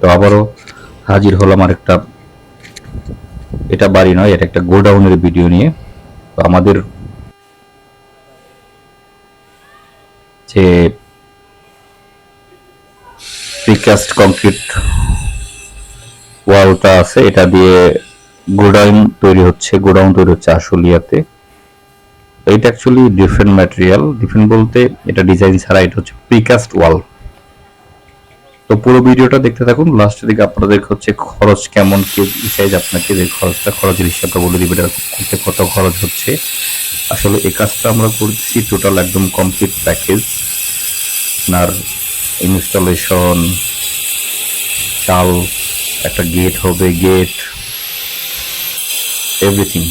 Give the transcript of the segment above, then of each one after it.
তো আবারও হাজির হলাম আর একটা এটা বাড়ি নয়, এটা একটা গোডাউনের ভিডিও নিয়ে। তো আমাদের যে প্রিকাস্ট কংক্রিট ওয়ালটা আছে, এটা দিয়ে গোডাউন তৈরি হচ্ছে, গোডাউন তৈরি হচ্ছে আশুলিয়াতে। এটা অ্যাকচুয়ালি ডিফারেন্ট ম্যাটেরিয়াল ডিফারেন্ট বলতে এটা ডিজাইন ছাড়া এটা হচ্ছে প্রিকাস্ট ওয়াল তো পুরো ভিডিওটা দেখতে থাকুন। লাস্টের দিকে আপনাদের হচ্ছে খরচ কেমন, কি সাইজ আপনাকে যে খরচটা, খরচের হিসাবটা বলে দিবে, এটা করতে কত খরচ হচ্ছে। আসলে এই কাজটা আমরা করছি টোটাল একদম কমপ্লিট প্যাকেজ আপনার ইনস্টলেশন চাল, একটা গেট হবে গেট এভরিথিং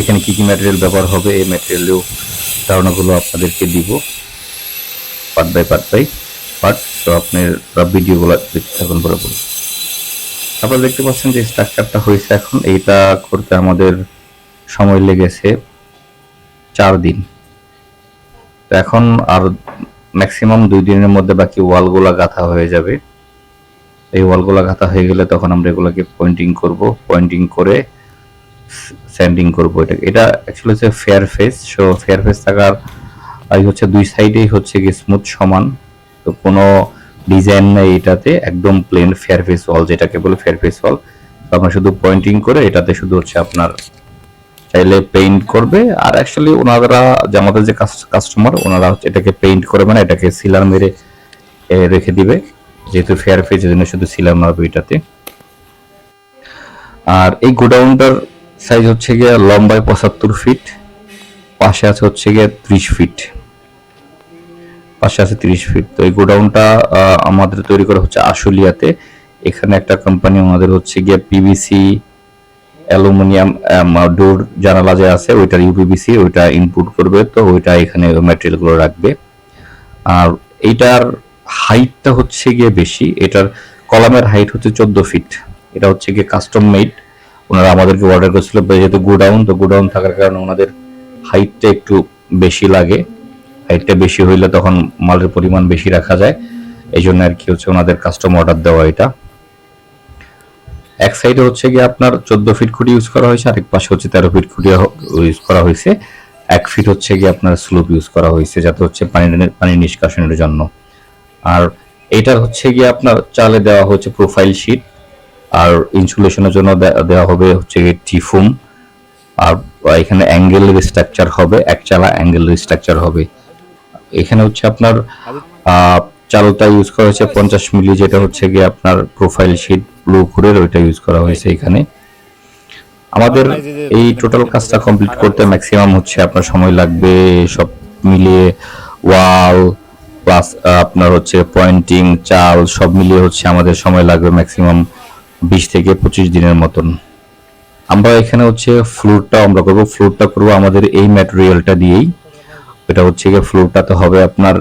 এখানে কী কী ম্যাটেরিয়াল ব্যবহার হবে, এই ম্যাটেরিয়ালেও ধারণাগুলো আপনাদেরকে দিব part by part by part তো আপনার ভিডিওগুলো দেখতে থাকুন পুরোপুরি আপনারা দেখতে পাচ্ছেন যে স্ট্রাকচারটা হয়েছে এখন। এইটা করতে আমাদের সময় লেগেছে চার দিন। তো এখন আর ম্যাক্সিমাম দুই দিনের মধ্যে বাকি ওয়ালগুলা গাঁথা হয়ে যাবে। এই ওয়ালগুলা গাঁথা হয়ে গেলে তখন আমরা এগুলোকে পয়েন্টিং করব। পয়েন্টিং করে স্যান্ডিং করব এটা এটা অ্যাকচুয়ালি হচ্ছে fair face so fair face থাকার হচ্ছে দুই সাইডেই হচ্ছে কি স্মুথ সমান। তো কোনো ডিজাইন নেই এটাতে, একদম প্লেন ফেয়ার ফেস ওয়াল যেটাকে বলে ফেয়ার ফেস ওয়াল তো আমরা শুধু পয়েন্টিং করে এটাতে শুধু হচ্ছে আপনার চাইলে পেইন্ট করবে। আর অ্যাকচুয়ালি ওনারা যে আমাদের যে কাস্টমার ওনারা হচ্ছে এটাকে পেইন্ট করবে না এটাকে সিলার মেরে রেখে দিবে। যেহেতু ফেয়ার ফেস জন্য শুধু সিলার মারবে এটাতে। আর এই গোডাউনটার সাইজ হচ্ছে গিয়ে লম্বায় পঁচাত্তর ফিট পাশে আছে হচ্ছে গিয়ে ত্রিশ ফিট পাশে আছে তিরিশ ফিট তো এই গোডাউনটা আমাদের তৈরি করা হচ্ছে আশুলিয়াতে। এখানে একটা কোম্পানি আমাদের হচ্ছে গিয়ে পিভিসি অ্যালুমিনিয়াম ডোর জানালা যে আছে, ওইটার ইউপিভিসি ওইটা ইনপুট করবে, তো ওইটা এখানে ম্যাটেরিয়ালগুলো রাখবে। আর এইটার হাইটটা হচ্ছে গিয়ে বেশি, এটার কলামের হাইট হচ্ছে চোদ্দ ফিট এটা হচ্ছে গিয়ে কাস্টম মেড ওনারা আমাদেরকে অর্ডার করেছিল, যেহেতু গোডাউন, তো গোডাউন থাকার কারণে ওনাদের হাইটটা একটু বেশি লাগে। হাইটটা বেশি হইলে তখন মালের পরিমাণ বেশি রাখা যায়। এই জন্য আর কি হচ্ছে ওনাদের কাস্টম অর্ডার দেওয়া এটা। এক সাইডে হচ্ছে গিয়ে আপনার চোদ্দ ফিট খুঁটি ইউজ করা হয়েছে, আরেক পাশে হচ্ছে তেরো ফিট খুঁটি ইউজ করা হয়েছে। এক ফিট হচ্ছে গিয়ে আপনার স্লোপ ইউজ করা হয়েছে, যাতে হচ্ছে পানি পানি নিষ্কাশনের জন্য। আর এটার হচ্ছে গিয়ে আপনার চালে দেওয়া হচ্ছে প্রোফাইল শিট আর ইনসুলেশনের জন্য দেওয়া হবে হচ্ছে গিয়ে টিফুম। আর এখানে অ্যাঙ্গেলের স্ট্রাকচার হবে, এক চালা অ্যাঙ্গেলের স্ট্রাকচার হবে। এখানে হচ্ছে আপনার চালটা ইউজ করা হয়েছে পঞ্চাশ মিলি যেটা হচ্ছে গিয়ে আপনার প্রোফাইল শিট ব্লু কুরের ওইটা ইউজ করা হয়েছে এখানে। আমাদের এই টোটাল কাজটা কমপ্লিট করতে ম্যাক্সিমাম হচ্ছে আপনার সময় লাগবে সব মিলিয়ে ওয়াল প্লাস আপনার হচ্ছে পয়েন্টিং চাল সব মিলিয়ে হচ্ছে আমাদের সময় লাগবে ম্যাক্সিমাম বিশ থেকে পঁচিশ দিনের মতন। আমরা এখানে হচ্ছে ফ্লোরটা আমরা করব। ফ্লোরটা করব আমাদের এই ম্যাটেরিয়ালটা দিয়েই। এটা হচ্ছে গিয়ে ফ্লোরটাতে হবে আপনার,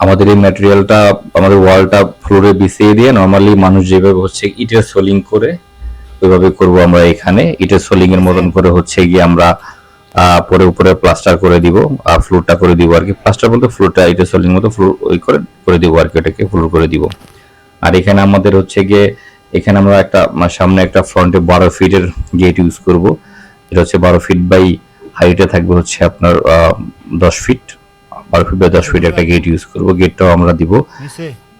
আমাদের এই ম্যাটেরিয়ালটা আমাদের ওয়ালটা ফ্লোরে বিছিয়ে দিয়ে নর্মালি মানুষ যেভাবে হচ্ছে ইটের সোলিং করে, ওইভাবে করব আমরা এখানে। ইটের সোলিং এর মতন করে হচ্ছে গিয়ে আমরা পরে উপরে প্লাস্টার করে দিব আর ফ্লোরটা করে দিব আর কি। প্লাস্টার বলতে ফ্লোরটা ইটের সোলিং মতো ফ্লোর ওই করে করে দিব আর কি এটাকে ফ্লোর করে দিব। আর এখানে আমাদের হচ্ছে গিয়ে, এখানে আমরা একটা মানে সামনে একটা ফ্রন্টে বারো ফিটের গেট ইউজ করব। এটা হচ্ছে বারো ফিট বাই হাইটে থাকবে হচ্ছে আপনার দশ ফিট বারো ফিট বা দশ ফিট একটা গেট ইউজ করব। গেটটাও আমরা দিব।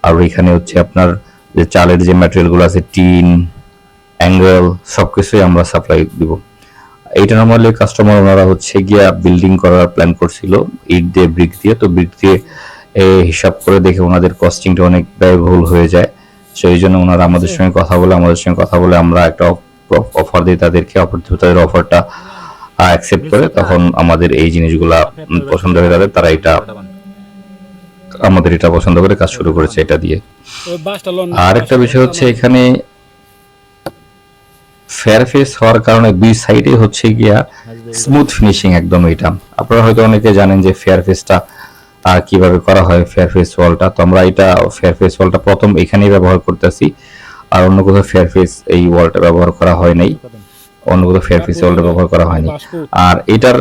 আর এখানে হচ্ছে আপনার যে চালের যে ম্যাটেরিয়ালগুলো আছে টিন অ্যাঙ্গেল সব সবকিছুই আমরা সাপ্লাই দিব। এইটা নর্মালি কাস্টমার ওনারা হচ্ছে গিয়া বিল্ডিং করার প্ল্যান করছিল ইট দিয়ে ব্রিক দিয়ে। তো ব্রিক দিয়ে এ, হিসাব করে দেখে ওনাদের কস্টিংটা অনেক ব্যয়বহুল হয়ে যায়। সেই জন্য ওনারা আমাদের সঙ্গে কথা বলে আমাদের সঙ্গে কথা বলে আমরা একটা অফার দিই তাদেরকে অফার তাদের অফারটা অ্যাকসেপ্ট করে তখন আমাদের এই জিনিসগুলা পছন্দ হয়ে তাদের তারা এটা আমাদের এটা পছন্দ করে কাজ শুরু করেছে এটা দিয়ে। আর একটা বিষয় হচ্ছে এখানে ফেয়ার ফেস হওয়ার কারণে দুই সাইডে হচ্ছে গিয়া স্মুথ ফিনিশিং একদম এটা। আপনারা হয়তো অনেকে জানেন যে ফেয়ার ফেসটা কীভাবে করা হয় ফেয়ার ফেস ওয়ালটা তো আমরা এটা ফেয়ার ফেস ওয়ালটা প্রথম এখানেই ব্যবহার করতেছি। আর অন্য কোথাও ফেয়ার ফেস এই ওয়ালটা ব্যবহার করা হয় নাই। অন্য কোথাও ফেয়ার ফেস ওয়ালটা ব্যবহার করা হয়নি। আর এটার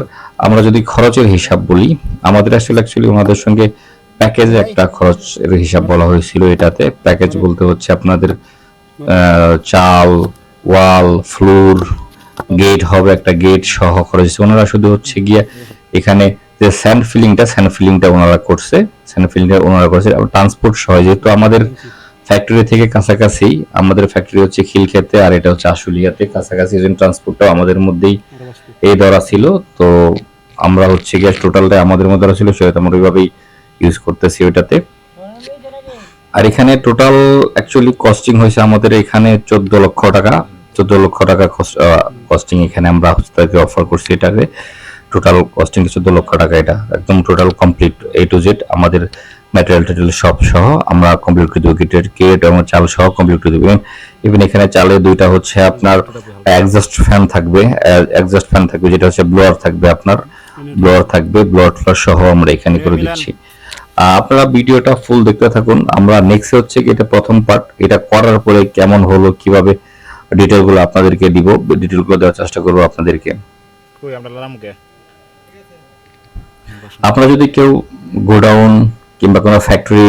আমরা যদি খরচের হিসাব বলি, আমাদের আসলে অ্যাকচুয়ালি ওনাদের সঙ্গে প্যাকেজে একটা খরচের হিসাব বলা হয়েছিল এটাতে। প্যাকেজ বলতে হচ্ছে আপনাদের চাল, ওয়াল, ফ্লোর গেট হবে, একটা গেট সহ খরচ। ওনারা শুধু হচ্ছে গিয়ে এখানে যে স্যান্ড ফিলিংটা স্যান্ড ফিলিংটা ওনারা করছে স্যান্ড ফিলিংটা ওনারা করছে। ট্রান্সপোর্ট সহ, যেহেতু আমাদের ফ্যাক্টরি থেকে কাছাকাছি, আমাদের ফ্যাক্টরি হচ্ছে খিলক্ষেতে আর এটা হচ্ছে আশুলিয়াতে। কাছাকাছি এই ট্রান্সপোর্টটাও আমাদের মধ্যেই এই ধরা ছিল। তো আমরা হচ্ছে গিয়ে টোটালটা আমাদের মধ্যে ধরা ছিল, সেটা আমরা ওইভাবেই ইউজ করতেছি ওইটাতে। আর এখানে টোটাল অ্যাকচুয়ালি কস্টিং হয়েছে আমাদের এখানে চোদ্দ লক্ষ টাকা। চোদ্দ লক্ষ টাকা কস্টিং এখানে আমরা তাকে অফার করছি এটাকে টোটাল কস্টিং চোদ্দ লক্ষ টাকা এটা। একদম total complete A to Z আমাদের ম্যাটেরিয়াল টেরিয়াল সব সহ আমরা কমপ্লিট করে দেবো গেটের কেট এবং চাল সহ কমপ্লিট করে দেবো ইভেন এখানে চালে দুইটা হচ্ছে আপনার এক্সস্ট ফ্যান থাকবে এক্সস্ট ফ্যান থাকবে যেটা হচ্ছে ব্লোয়ার থাকবে আপনার ব্লোয়ার থাকবে ব্লোয়ার ফ্লার সহ আমরা এখানে করে দিচ্ছি। আপনারা ভিডিওটা ফুল দেখতে থাকুন। আমরা নেক্সট হচ্ছে কি এটা প্রথম পার্ট এটা করার পরে কেমন হলো কীভাবে ডিটেলগুলো আপনাদেরকে দিব ডিটেলগুলো দেওয়ার চেষ্টা করব আপনাদেরকে। কই আমরা লালাম আপনারা যদি কেউ গোডাউন কিংবা কোনো ফ্যাক্টরি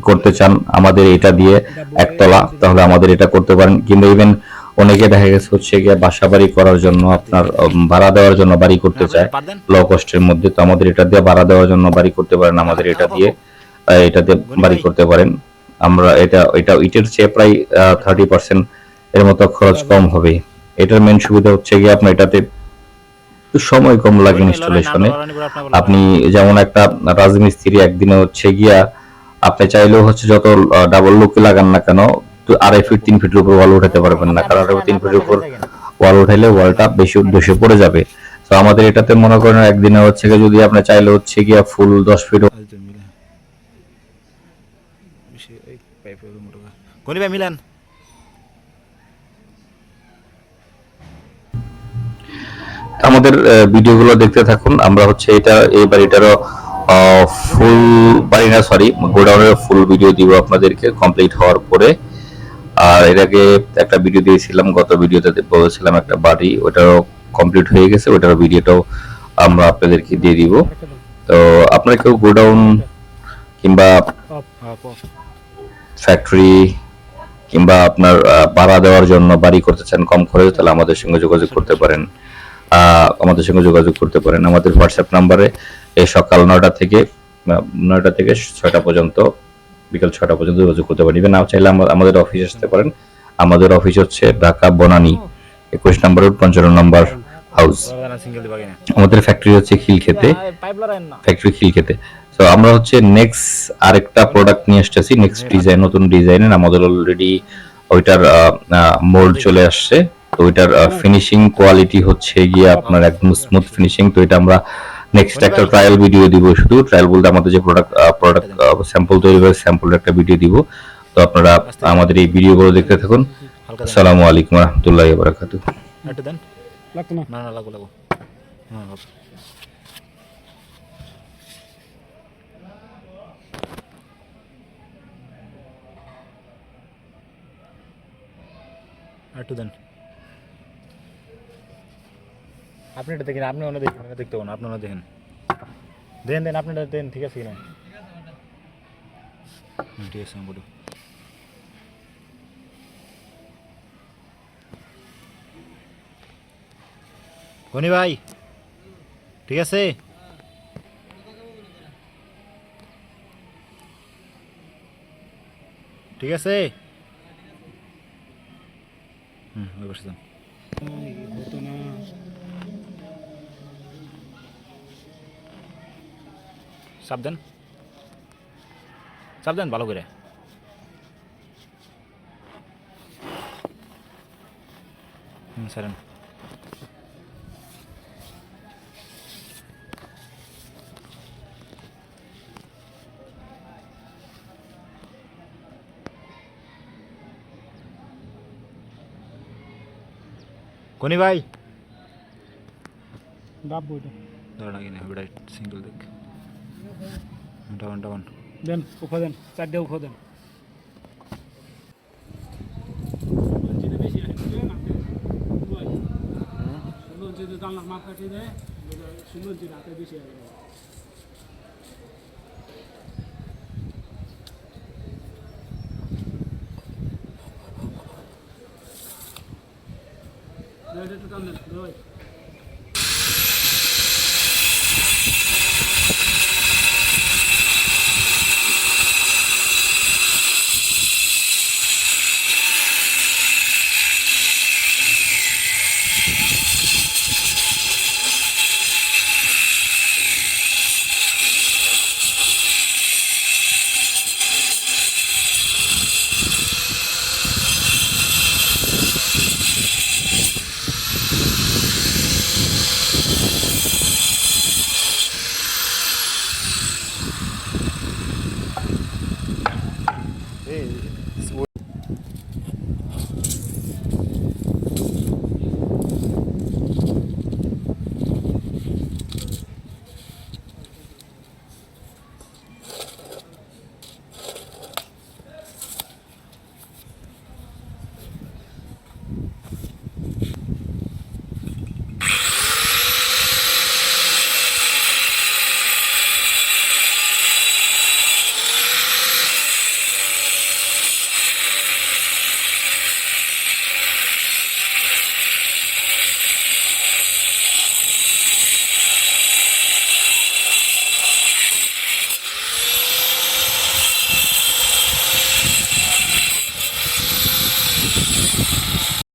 করতে চান আমাদের এটা দিয়ে একতলা তাহলে আমাদের এটা করতে পারেন। কিংবা ইভেন অনেকে দেখা গেছে হচ্ছে গিয়ে বাসা বাড়ি করার জন্য আপনার ভাড়া দেওয়ার জন্য বাড়ি করতে চায়। পার দেন লো কস্টের মধ্যে তো আমাদের এটা দিয়ে ভাড়া দেওয়ার জন্য বাড়ি করতে পারেন আমাদের এটা দিয়ে আহ, এটা দিয়ে বাড়ি করতে পারেন। আমরা এটা এটা ইটের চেয়ে প্রায় থার্টি পার্সেন্ট এর মতো খরচ কম হবে এটার মেন সুবিধা হচ্ছে গিয়ে আপনার এটাতে একটু সময় কম লাগে ইনস্টলেশনে আপনি যেমন একটা রাজমিস্ত্রি একদিনে হচ্ছে গিয়া আপনি চাইলেও হচ্ছে যত ডাবল লুক লাগান না কেন আড়াই ফিট তিন ফিটের উপর ওয়াল উঠাতে পারবেন না। কারণ আড়াই তিন ফিটের উপর ওয়াল উঠাইলে ওয়ালটা বেশি উদ্দেশ্যে পড়ে যাবে। তো আমাদের এটাতে মনে করেন একদিনে হচ্ছে গিয়ে যদি আপনি চাইলে হচ্ছে গিয়া ফুল দশ ফিট কোনি ভাই মিলান। আমাদের ভিডিওগুলো দেখতে থাকুন। আমরা হচ্ছে এটা, এই বাড়িটারও ফুল বাড়ি না সরি গোডাউনের ফুল ভিডিও দিব আপনাদেরকে কমপ্লিট হওয়ার পরে। আর এর আগে একটা ভিডিও দিয়েছিলাম, গত ভিডিওতে বলেছিলাম একটা বাড়ি, ওটারও কমপ্লিট হয়ে গেছে, ওটার ভিডিওটাও আমরা আপনাদেরকে দিয়ে দিব। তো আপনারা কেউ গোডাউন কিংবা ফ্যাক্টরি কিংবা আপনার ভাড়া দেওয়ার জন্য বাড়ি করতে চান, কম খরচে, তাহলে আমাদের সঙ্গে যোগাযোগ করতে পারেন। আমাদের সঙ্গে যোগাযোগ করতে পারেন। আমাদের হোয়াটসঅ্যাপ নাম্বারে এই সকাল নয়টা থেকে নয়টা থেকে ছয়টা পর্যন্ত বিকাল ছয়টা পর্যন্ত যোগাযোগ করতে পারেন। ইভেন চাইলে আমাদের অফিসে আসতে পারেন। আমাদের অফিস হচ্ছে ঢাকা বনানী একুশ নম্বর পঞ্চান্ন নম্বর হাউস আমাদের ফ্যাক্টরি হচ্ছে না ফ্যাক্টরি খিল খেতে তো আমরা হচ্ছে নেক্সট আরেকটা প্রোডাক্ট নিয়ে আসতেছি। নেক্সট ডিজাইন নতুন ডিজাইনের আমাদের অলরেডি ওইটার মোল্ড চলে আসছে। তো ওইটার ফিনিশিং কোয়ালিটি হচ্ছে গিয়ে আপনার একদম স্মুথ ফিনিশিং তো এটা আমরা নেক্সট একটা ট্রায়াল ভিডিও দিব শুধু। ট্রায়াল বলতে আমাদের যে প্রোডাক্ট প্রোডাক্ট স্যাম্পল তৈরি করে স্যাম্পল একটা ভিডিও দিব। তো আপনারা আমাদের এই ভিডিওগুলো দেখতে থাকুন। দেন আসসালামু আলাইকুম রহমতুল্লাহ বারাকাতু একটু দেন। লাগতো না? না না লাগো লাগো হ্যাঁ হবে। আর একটু দেন আপনি এটা দেখেন, আপনি অন্য দেখেন দেখতে পাবেন আপনি অন্য দেখেন। দেন দেন, আপনি এটা দেন, ঠিক আছে কিনা? ঠিক আছে আমি কনি ভাই, ঠিক আছে? ঠিক আছে? হুম, ওই বসে যান। চাপ দেন চাপ দেন ভালো করে। হুম সারেন। কোনি ভাই। ডাব বইটা দাঁড়া কিনে হবে সিঙ্গেল দেখ। ডাউন ডাউন দেন উফা দেন চারটে উফা দেন যদি জানলার মাপ কাটিয়ে দেয় সুন্দর যদি হাতে বেশি হয়ে যাবে Rồi, đây tôi cầm được, rồi.